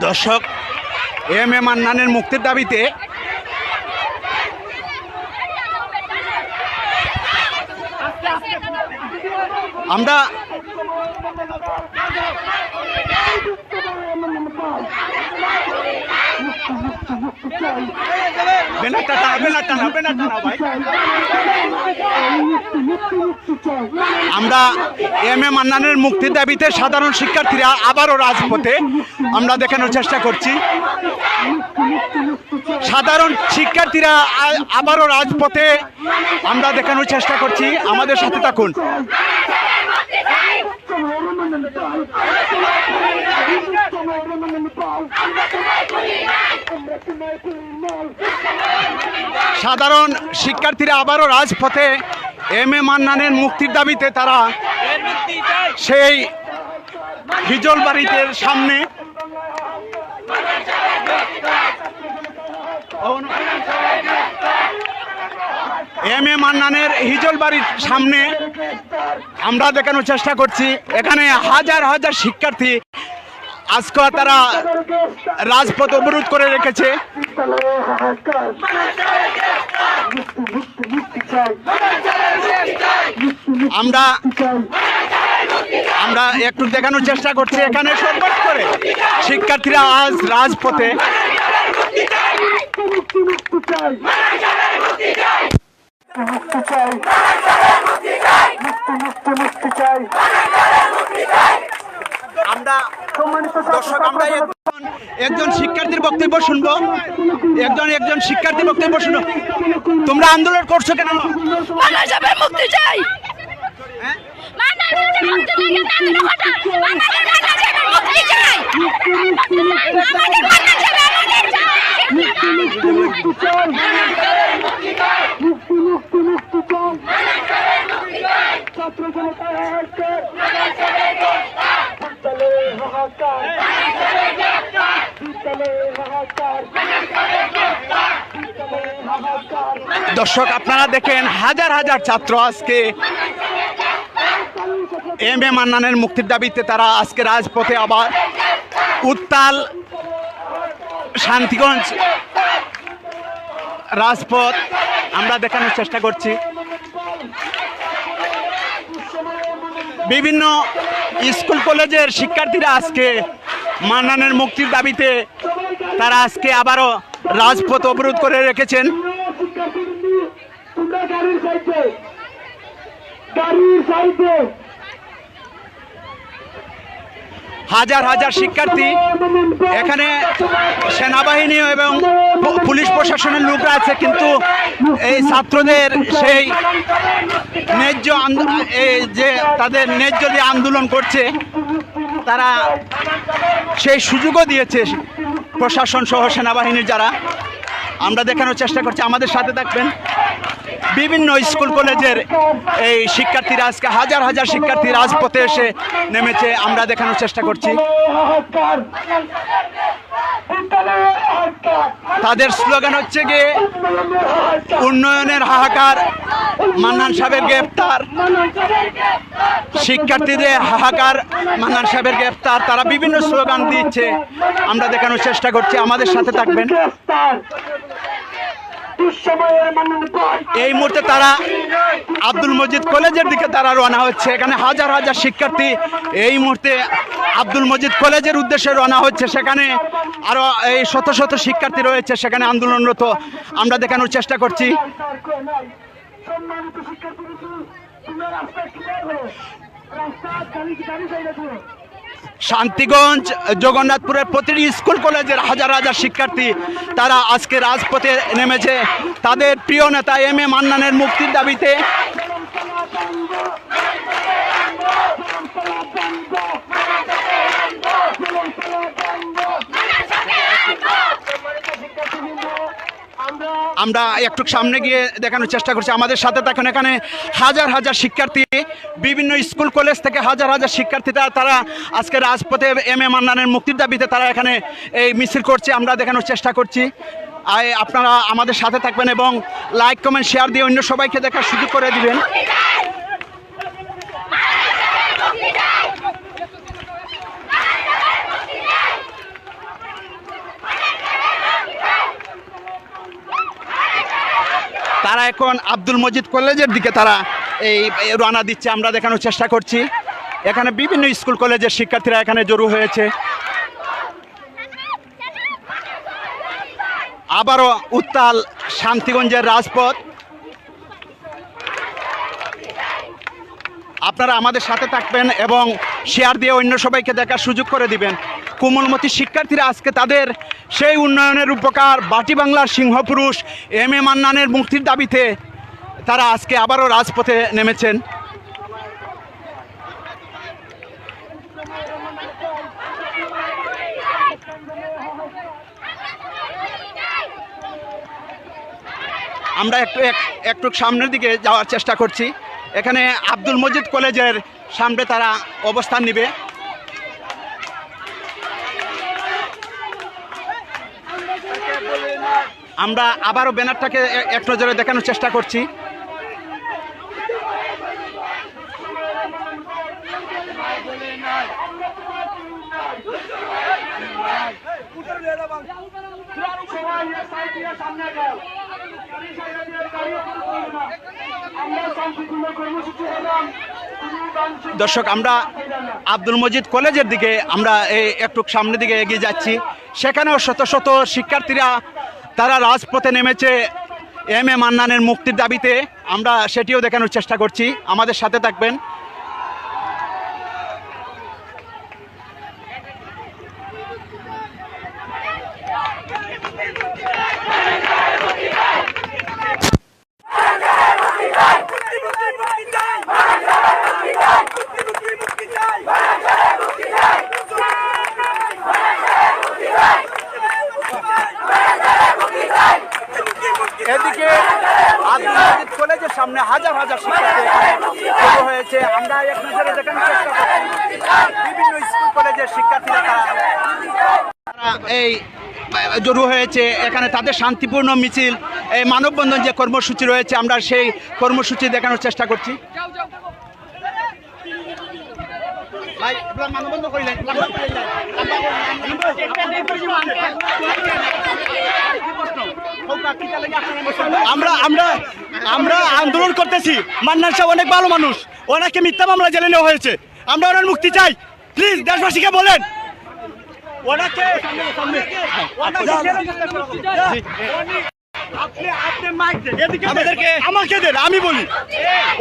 দর্শক M A মান্নানের মুক্তির দাবিতে আমরা আমরা এম এ মান্নানের মুক্তির দাবিতে সাধারণ শিক্ষার্থীরা আবারও রাজপথে আমরা দেখানোর চেষ্টা করছি। সাধারণ শিক্ষার্থীরা আবারও রাজপথে আমরা দেখানোর চেষ্টা করছি। আমাদের সাথে থাকুন। সাধারণ শিক্ষার্থীরা আবারও রাজপথে এম এ মান্নানের মুক্তির দাবিতে তারা সেই হিজল বাড়িতে সামনে এম এ মান্নানের হিজল বাড়ির সামনে আমরা দেখানোর চেষ্টা করছি। এখানে হাজার হাজার শিক্ষার্থী আজকে তারা রাজপথ অবরোধ করে রেখেছে। আমরা আমরা একটু দেখানোর চেষ্টা করছি এখানে সর্বাত করে। শিক্ষার্থীরা আজ রাজপথে আমরা দর্শক আমরা একজন একজন শিক্ষার্থীর বক্তব্য শুনব। একজন একজন শিক্ষার্থীর বক্তব্য শুনব। তোমরা আন্দোলন করছ কেন? মুক্তি চাই হ্যাঁ? মুক্তি চাই আমাদের কথা বাংলা সবের মুক্তি চাই আমাদের বাংলা সবের মুক্তি চাই দর্শক, আপনারা দেখেন হাজার হাজার ছাত্র আজকে এম এ মান্নানের মুক্তির দাবিতে তারা আজকে রাজপথে আবার উত্তাল শান্তিগঞ্জ রাজপথ আমরা দেখানোর চেষ্টা করছি। বিভিন্ন স্কুল, কলেজের শিক্ষার্থীরা আজকে মান্নানের মুক্তির দাবিতে তারা আজকে আবারও রাজপথ অবরোধ করে রেখেছেন। গাড়ির সাইডে। গাড়ির সাইডে। হাজার হাজার শিক্ষার্থী এখানে সেনাবাহিনী এবং পুলিশ প্রশাসনের লোকরা আছে, কিন্তু এই ছাত্রদের সেই ন্যায্য আন্দো- এই যে তাদের ন্যায্য যে আন্দোলন করছে, তারা সেই সুযোগও দিয়েছে প্রশাসন সহ সেনাবাহিনীর যারা। আমরা দেখানোর চেষ্টা করছি। আমাদের সাথে থাকবেন বিভিন্ন স্কুল, কলেজের এই শিক্ষার্থীরা আজকে হাজার হাজার শিক্ষার্থী রাজপথে এসে নেমেছে, আমরা দেখানোর চেষ্টা করছি। তাদের স্লোগান হচ্ছে গিয়ে, উন্নয়নের হাহাকার, মান্নান সাহেবের গ্রেপ্তার শিক্ষার্থীদের হাহাকার, মান্নান সাহেবের গ্রেপ্তার তারা বিভিন্ন স্লোগান দিচ্ছে। আমরা দেখানোর চেষ্টা করছি, আমাদের সাথে থাকবেন গ্রেফতার দুঃসময়ের মানন পাই এই মুহূর্তে তারা আব্দুল মজিদ কলেজের দিকে তারা রওনা হচ্ছে। এখানে হাজার হাজার শিক্ষার্থী এই মুহূর্তে আব্দুল মজিদ কলেজের উদ্দেশ্যে রওনা হচ্ছে। সেখানে আরও এই শত শত শিক্ষার্থী রয়েছে। সেখানে আন্দোলনরত আমরা দেখানোর চেষ্টা করছি। রাস্তা শান্তিগঞ্জ জগন্নাথপুরের প্রতিটি স্কুল কলেজের হাজার হাজার শিক্ষার্থী তারা আজকে রাজপথে নেমেছে। তাদের প্রিয় নেতা এম এ মান্নানের মুক্তির দাবিতে আমরা একটু সামনে গিয়ে দেখানোর চেষ্টা করছি। আমাদের সাথে তখন এখানে হাজার হাজার শিক্ষার্থী, বিভিন্ন স্কুল, কলেজ থেকে হাজার হাজার শিক্ষার্থীরা তারা আজকে রাজপথে এম এ মান্নানের মুক্তির দাবিতে তারা এখানে এই মিছিল করছে। আমরা দেখানোর চেষ্টা করছি। আপনারা আমাদের সাথে থাকবেন এবং লাইক কমেন্ট শেয়ার দিয়ে অন্য সবাইকে দেখার সুযোগ করে দিবেন। এখন আব্দুল মজিদ কলেজের দিকে তারা এই রওনা দিচ্ছে, আমরা দেখানোর চেষ্টা করছি। এখানে বিভিন্ন স্কুল কলেজের শিক্ষার্থীরা এখানে জড়ো হয়েছে। আবারও উত্তাল শান্তিগঞ্জের রাজপথ। আপনারা আমাদের সাথে থাকবেন এবং শেয়ার দিয়ে অন্য সবাইকে দেখার সুযোগ করে দিবেন। কোমলমতি শিক্ষার্থীরা আজকে তাদের সেই উন্নয়নের উপকার বাটি বাংলার সিংহপুরুষ এম এ মান্নানের মুক্তির দাবিতে তারা আজকে আবারও রাজপথে নেমেছেন। আমরা একটু এক- একটু সামনের দিকে যাওয়ার চেষ্টা করছি। এখানে আব্দুল মজিদ কলেজের সামনে তারা অবস্থান নিবে। আমরা আবারও ব্যানারটাকে এক নজরে দেখানোর চেষ্টা করছি। দর্শক, আমরা আব্দুল মজিদ কলেজের দিকে আমরা একটু সামনের দিকে এগিয়ে যাচ্ছি। সেখানেও শত শত শিক্ষার্থীরা তারা রাজপথে নেমেছে এম এ মান্নানের মুক্তির দাবিতে। আমরা সেটিও দেখানোর চেষ্টা করছি। আমাদের সাথে থাকবেন সামনে হাজার হাজার শিক্ষার্থী হয়েছে। আমরা এক নজরে করছি, বিভিন্ন স্কুল, কলেজের শিক্ষার্থীরা তারা এই জড়ো হয়েছে। এখানে তাদের শান্তিপূর্ণ মিছিল, এই মানববন্ধন যে কর্মসূচি রয়েছে, আমরা সেই কর্মসূচি দেখানোর চেষ্টা করছি। আমরা আমরা আমরা আন্দোলন করতেছি। মান্নান সাহেব অনেক ভালো মানুষ। ওনাকে মিথ্যা মামলা জেলে নেওয়া হয়েছে। আমরা ওনার মুক্তি চাই। প্লিজ দেশবাসীকে বলেন। ওনাকে আমাদেরকে আমাকে দেন আমি বলি।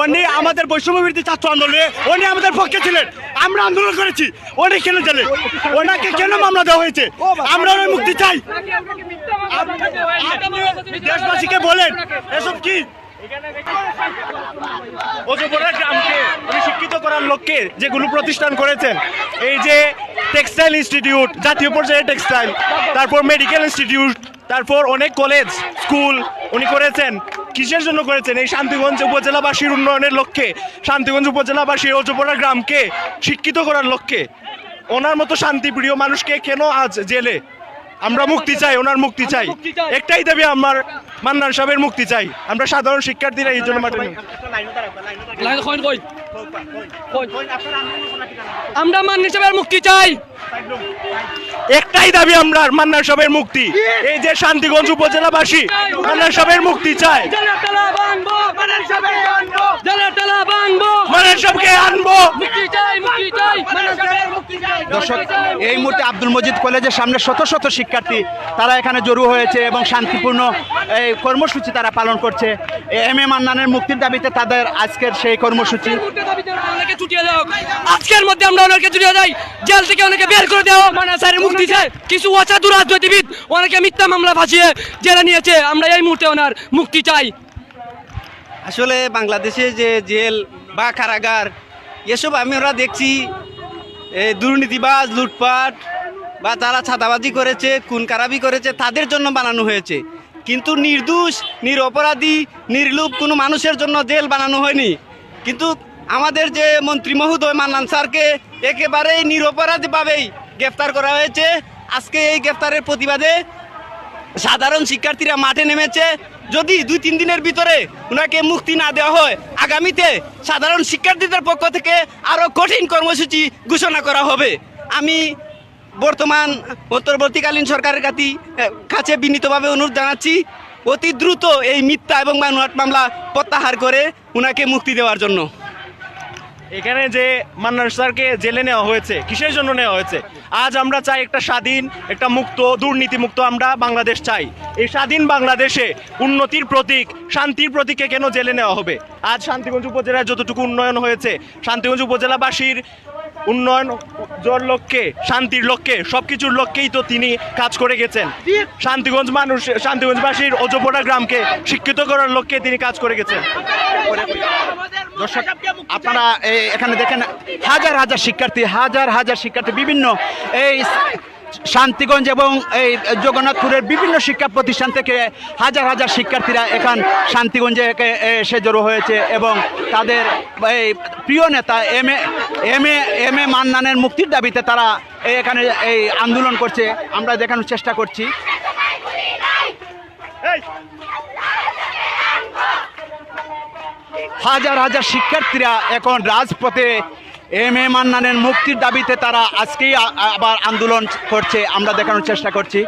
উনি আমাদের বৈষম্য বিরোধী ছাত্র আন্দোলনে উনি আমাদের পক্ষে ছিলেন। আমরা আন্দোলন করেছি। উনি কেন জেলে? ওনাকে কেন মামলা দেওয়া হয়েছে? আমরা ওনার মুক্তি চাই। দেশবাসীকে বলেন এসব কি? অজপরা গ্রামকে শিক্ষিত করার লক্ষ্যে যেগুলো প্রতিষ্ঠান করেছেন, এই যে টেক্সটাইল ইনস্টিটিউট, জাতীয় পর্যায়ে টেক্সটাইল, তারপর মেডিকেল ইনস্টিটিউট, তারপর অনেক কলেজ, স্কুল উনি করেছেন, কিসের জন্য করেছেন? এই শান্তিগঞ্জ উপজেলাবাসীর উন্নয়নের লক্ষ্যে, শান্তিগঞ্জ উপজেলাবাসী অজপরা গ্রামকে শিক্ষিত করার লক্ষ্যে। ওনার মতো শান্তিপ্রিয় মানুষকে কেন আজ জেলে? আমরা মুক্তি চাই ওনার মুক্তি চাই একটাই দাবি আমার মান্নান সাহেবের মুক্তি চাই আমরা সাধারণ শিক্ষার্থীরা এই জন্য মাঠে আমরা মান্নান সাহেবের মুক্তি চাই একটাই দাবি আমরা মান্নান সাহেবের মুক্তি। এই যে শান্তিগঞ্জ উপজেলাবাসী মান্নান সাহেবের মুক্তি দর্শক এই মুহূর্তে আব্দুল মজিদ কলেজের সামনে শত শত শিক্ষার্থী তারা এখানে জড়ো হয়েছে এবং শান্তিপূর্ণ এই কর্মসূচি তারা পালন করছে। এম এ মান্নানের মুক্তির দাবিতে তাদের আজকের সেই কর্মসূচি। অনেকে মধ্যে আমরা ওনাকে ছুটিয়ে যাই জেল থেকে অনেকে বের করে দেওয়া মানে স্যারের মুক্তি চাই কিছু অসাধু রাজনীতিবিদ অনেকে মিথ্যা মামলা ফাঁসিয়ে জেলে নিয়েছে। আমরা এই মুহূর্তে ওনার মুক্তি চাই। আসলে বাংলাদেশে যে জেল বা কারাগার এসব আমরা দেখছি এ, দুর্নীতিবাজ লুটপাট বা তারা ছাদাবাজি করেছে খুন কারাবি করেছে তাদের জন্য বানানো হয়েছে। কিন্তু নির্দোষ নিরপরাধী নির্লুপ কোনো মানুষের জন্য জেল বানানো হয়নি। কিন্তু আমাদের যে মন্ত্রী মহোদয় মান্নান স্যারকে একেবারেই নিরপরাধভাবেই গ্রেফতার করা হয়েছে। আজকে এই গ্রেফতারের প্রতিবাদে সাধারণ শিক্ষার্থীরা মাঠে নেমেছে। যদি দুই, তিন দিনের ভিতরে ওনাকে মুক্তি না দেওয়া হয়, আগামীতে সাধারণ শিক্ষার্থীদের পক্ষ থেকে আরও কঠিন কর্মসূচি ঘোষণা করা হবে। আমি বর্তমান অন্তর্বর্তীকালীন সরকারের কাছে কাছে বিনীতভাবে অনুরোধ জানাচ্ছি, অতি দ্রুত এই মিথ্যা এবং মানহাট মামলা প্রত্যাহার করে ওনাকে মুক্তি দেওয়ার জন্য। এখানে যে মান্নার স্যারকে জেলে নেওয়া হয়েছে, কিসের জন্য নেওয়া হয়েছে? আজ আমরা চাই একটা স্বাধীন, একটা মুক্ত, দুর্নীতিমুক্ত আমরা বাংলাদেশ চাই। এই স্বাধীন বাংলাদেশে উন্নতির প্রতীক, শান্তির প্রতীকে কেন জেলে নেওয়া হবে? আজ শান্তিগঞ্জ উপজেলায় যতটুকু উন্নয়ন হয়েছে, শান্তিগঞ্জ উপজেলাবাসীর উন্নয়ন লক্ষ্যে, শান্তির লক্ষ্যে সব কিছুর লক্ষ্যেই তো তিনি কাজ করে গেছেন। শান্তিগঞ্জ মানুষ, শান্তিগঞ্জবাসীর অজপোড়া গ্রামকে শিক্ষিত করার লক্ষ্যে তিনি কাজ করে গেছেন। দর্শক, আপনারা এখানে দেখেন হাজার হাজার শিক্ষার্থী, হাজার হাজার শিক্ষার্থী, বিভিন্ন এই শান্তিগঞ্জ এবং এই জগন্নাথপুরের বিভিন্ন শিক্ষা প্রতিষ্ঠান থেকে হাজার হাজার শিক্ষার্থীরা এখান শান্তিগঞ্জে এসে জড়ো হয়েছে এবং তাদের এই প্রিয় নেতা M A M A M A মান্নানের মুক্তির দাবিতে তারা এখানে এই আন্দোলন করছে। আমরা দেখানোর চেষ্টা করছি। হাজার হাজার শিক্ষার্থীরা এখন রাজপথে এম এ মান্নানের মুক্তির দাবিতে তারা আজকেই আবার আন্দোলন করছে। আমরা দেখানোর চেষ্টা করছি।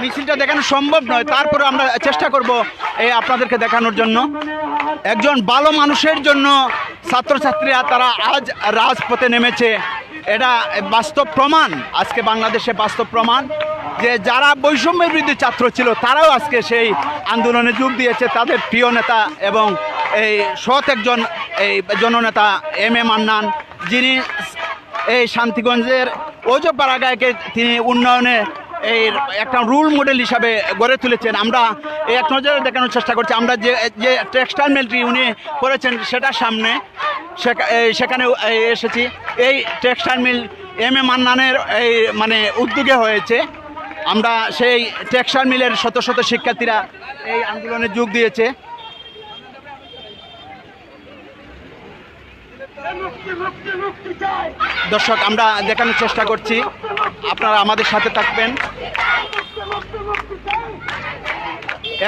মিছিলটা দেখানো সম্ভব নয়। তারপরে আমরা চেষ্টা করব এই আপনাদেরকে দেখানোর জন্য। একজন ভালো মানুষের জন্য ছাত্রছাত্রীরা তারা আজ রাজপথে নেমেছে। এটা বাস্তব প্রমাণ। আজকে বাংলাদেশে বাস্তব প্রমাণ। যে যারা বৈষম্যের বিরুদ্ধে ছাত্র ছিল, তারাও আজকে সেই আন্দোলনে যোগ দিয়েছে। তাদের প্রিয় নেতা এবং এই সৎ একজন এই জননেতা এম এ মান্নান, যিনি এই শান্তিগঞ্জের ওজপাড়াগায়কে তিনি উন্নয়নে এই একটা রুল মডেল হিসাবে গড়ে তুলেছেন। আমরা এই এক নজরে দেখানোর চেষ্টা করছি। আমরা যে যে টেক্সটাইল মিলটি উনি করেছেন, সেটার সামনে সেখানে এসেছি। এই টেক্সটাইল মিল এম এ মান্নানের এই মানে উদ্যোগে হয়েছে। আমরা সেই টেক্সটাইল মিলের শত শত শিক্ষার্থীরা এই আন্দোলনে যোগ দিয়েছে। দর্শক, আমরা দেখানোর চেষ্টা করছি। আপনারা আমাদের সাথে থাকবেন।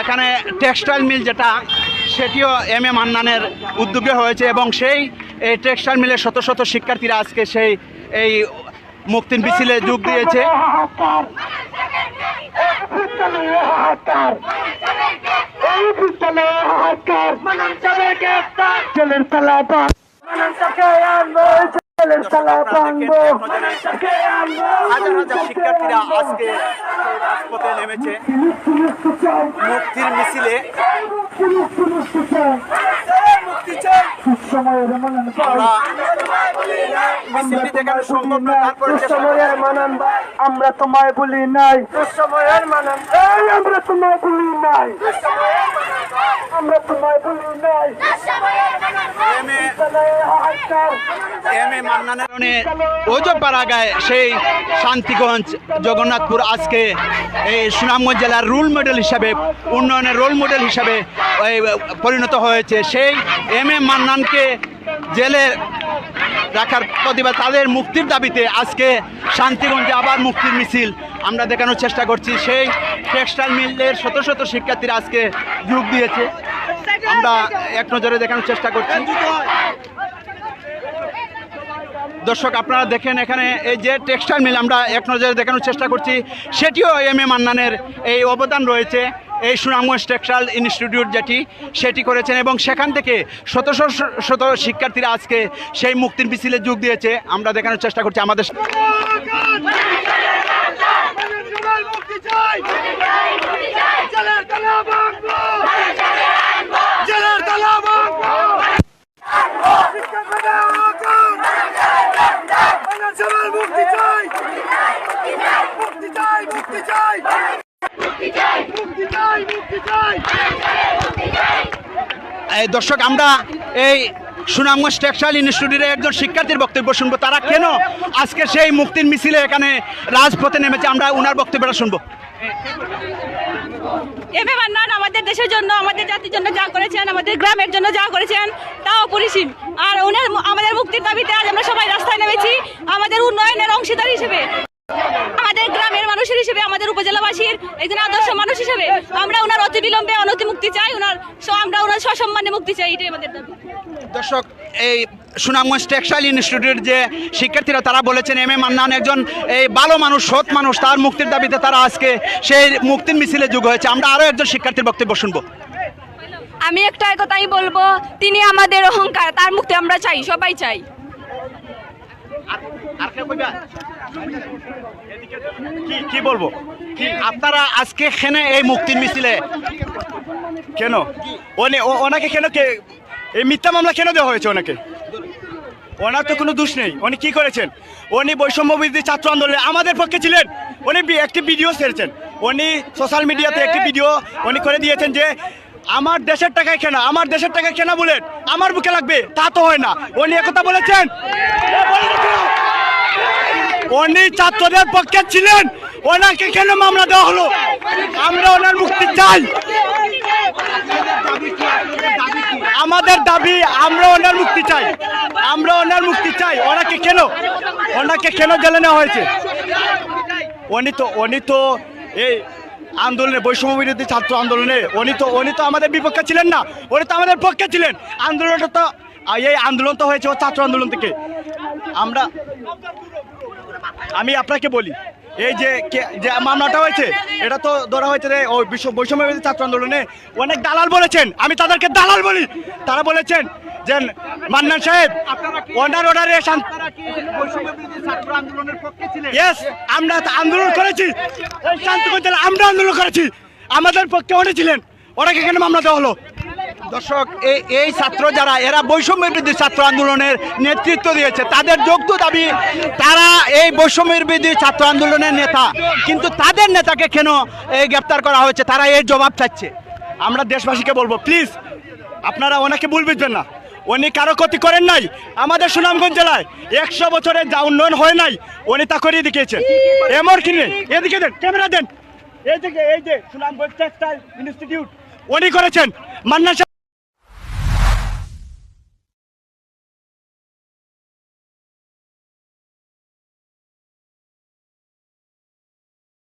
এখানে টেক্সটাইল মিল যেটা, সেটিও এম এ মান্নানের উদ্যোগে হয়েছে এবং সেই এই টেক্সটাইল মিলের শত শত শিক্ষার্থীরা আজকে সেই এই মুক্তির মিছিলে যোগ দিয়েছে। হাজার হাজার শিক্ষার্থীরা আজকে রাজপথে নেমেছে। মুক্তির মিছিলে মুক্তি চাই আমরা তোমায় বলি নাই। আমরা তোমায় বলি নাই। আমরা তোমায় বলি ওজপাড়াগায় সেই শান্তিগঞ্জ জগন্নাথপুর আজকে এই সুনামগঞ্জ জেলার রোল মডেল হিসাবে উন্নয়নের রোল মডেল হিসাবে পরিণত হয়েছে। সেই এম এ মান্নানকে জেলে রাখার প্রতিবাদ তাদের মুক্তির দাবিতে আজকে শান্তিগঞ্জে আবার মুক্তির মিছিল। আমরা দেখানোর চেষ্টা করছি, সেই টেক্সটাইল মিলের শত শত শিক্ষার্থীরা আজকে যোগ দিয়েছে। আমরা এক নজরে দেখানোর চেষ্টা করছি। দর্শক, আপনারা দেখেন এখানে এই যে টেক্সটাইল মিল, আমরা এক নজরে দেখানোর চেষ্টা করছি। সেটিও এম এ মান্নানের এই অবদান রয়েছে। এই সুনামগঞ্জ টেক্সটাইল ইনস্টিটিউট যেটি, সেটি করেছেন এবং সেখান থেকে শত শত শিক্ষার্থীরা আজকে সেই মুক্তির মিছিলে যোগ দিয়েছে। আমরা দেখানোর চেষ্টা করছি আমাদের দর্শক, আমরা এই সুনামগঞ্জ টেক্সটাইল ইনস্টিটিউটের একজন শিক্ষার্থীর বক্তব্য শুনব। তারা কেন আজকে সেই মুক্তির মিছিলে এখানে রাজপথে নেমেছে? আমরা ওনার বক্তব্যটা শুনব। আমাদের দেশের জন্য, আমাদের জাতির জন্য যা করেছেন, আমাদের গ্রামের জন্য যা করেছেন, তাও অপরিসীম। আর ওনার আমাদের মুক্তির দাবিতে আজ আমরা সবাই রাস্তায় নেমেছি, আমাদের উন্নয়নের অংশীদার হিসেবে। আমাদের গ্রামের মানুষের হিসেবে আমাদের উপজেলাবাসীর একজন আদর্শ মানুষ হিসেবে আমরা ওনার অতি বিলম্বে অনতি মুক্তি চাই ওনার আমরা ওনার সসম্মানে মুক্তি চাই এটাই আমাদের দাবি। দর্শক এই সুনামগঞ্জ টেক্সটাইল ইনস্টিটিউটের যে শিক্ষার্থীরা তারা বলেছেন এম এ মান্নান একজন এই ভালো মানুষ সৎ মানুষ তার মুক্তির দাবিতে তারা আজকে সেই মুক্তির মিছিলে যোগ হয়েছে। আমরা আরও একজন শিক্ষার্থীর বক্তব্য শুনব। আমি একটা কথাই বলব তিনি আমাদের অহংকার তার মুক্তি আমরা চাই সবাই চাই। কি কি বলব? কি, আপনারা আজকে খেনে এই মুক্তির মিছিলে? কেন? ওনাকে কেন কে এই মিথ্যা মামলা কেন দেওয়া হয়েছে ওনাকে? ওনার তো কোনো দোষ নেই। উনি কি করেছেন? উনি বৈষম্য বিরোধী ছাত্র আন্দোলনে আমাদের পক্ষে ছিলেন। উনি একটি ভিডিও ছেড়েছেন। উনি সোশ্যাল মিডিয়াতে একটি ভিডিও উনি করে দিয়েছেন যে, আমার দেশের টাকায় কেনা? আমার দেশের টাকায় কেনা বুলেট আমার বুকে লাগবে? তা তো হয় না। উনি একথা বলেছেন? উনি ছাত্রদের পক্ষে ছিলেন। ওনাকে কেন মামলা দেওয়া হলো? আমরা ওনার মুক্তি চাই। আমাদের দাবি, আমরা ওনার মুক্তি চাই। আমরা ওনার মুক্তি চাই। ওনাকে কেন? ওনাকে কেন জেলে নেওয়া হয়েছে? উনি তো উনি তো এই আন্দোলনে বৈষম্য বিরোধী ছাত্র আন্দোলনে, উনি তো উনি তো আমাদের বিপক্ষে ছিলেন না। উনি তো আমাদের পক্ষে ছিলেন। আন্দোলনটা তো, এই আন্দোলন তো হয়েছে ও ছাত্র আন্দোলন থেকে। আমরা আমি আপনাকে বলি, এই যে যে মামলাটা হয়েছে, এটা তো ধরা হয়েছে রে ওই বিশ্ব বৈষম্য ছাত্র আন্দোলনে অনেক দালাল বলেছেন। আমি তাদেরকে দালাল বলি। তারা বলেছেন যে, মান্নান সাহেব ওনার অর্ডারে ইয়েস আমরা আন্দোলন করেছি। শান্তিগঞ্জ আমরা আন্দোলন করেছি। আমাদের পক্ষে উনি ছিলেন। ওনাকে কেন মামলা দেওয়া হলো? দর্শক এই ছাত্র যারা, এরা বৈষম্য বিরোধী ছাত্র আন্দোলনের নেতৃত্ব দিয়েছে। তাদের যোগ্য দাবি, তারা এই বৈষম্যের বিরোধী ছাত্র আন্দোলনের নেতা। কিন্তু তাদের নেতাকে কেন এই গ্রেপ্তার করা হয়েছে? তারা এর জবাব চাচ্ছে আমরা দেশবাসীকে বলব প্লিজ আপনারা ওনাকে ভুল বুঝবেন না। উনি কারও ক্ষতি করেন নাই। আমাদের সুনামগঞ্জ জেলায় একশো বছরের যা উন্নয়ন হয় নাই, উনি তা করিয়ে দেখিয়েছেন। এমন কি নেই? এদিকে দেন, ক্যামেরা দেন। এই যে এই যে সুনামগঞ্জ টেক্সটাইল ইনস্টিটিউট, উনি করেছেন। মান্না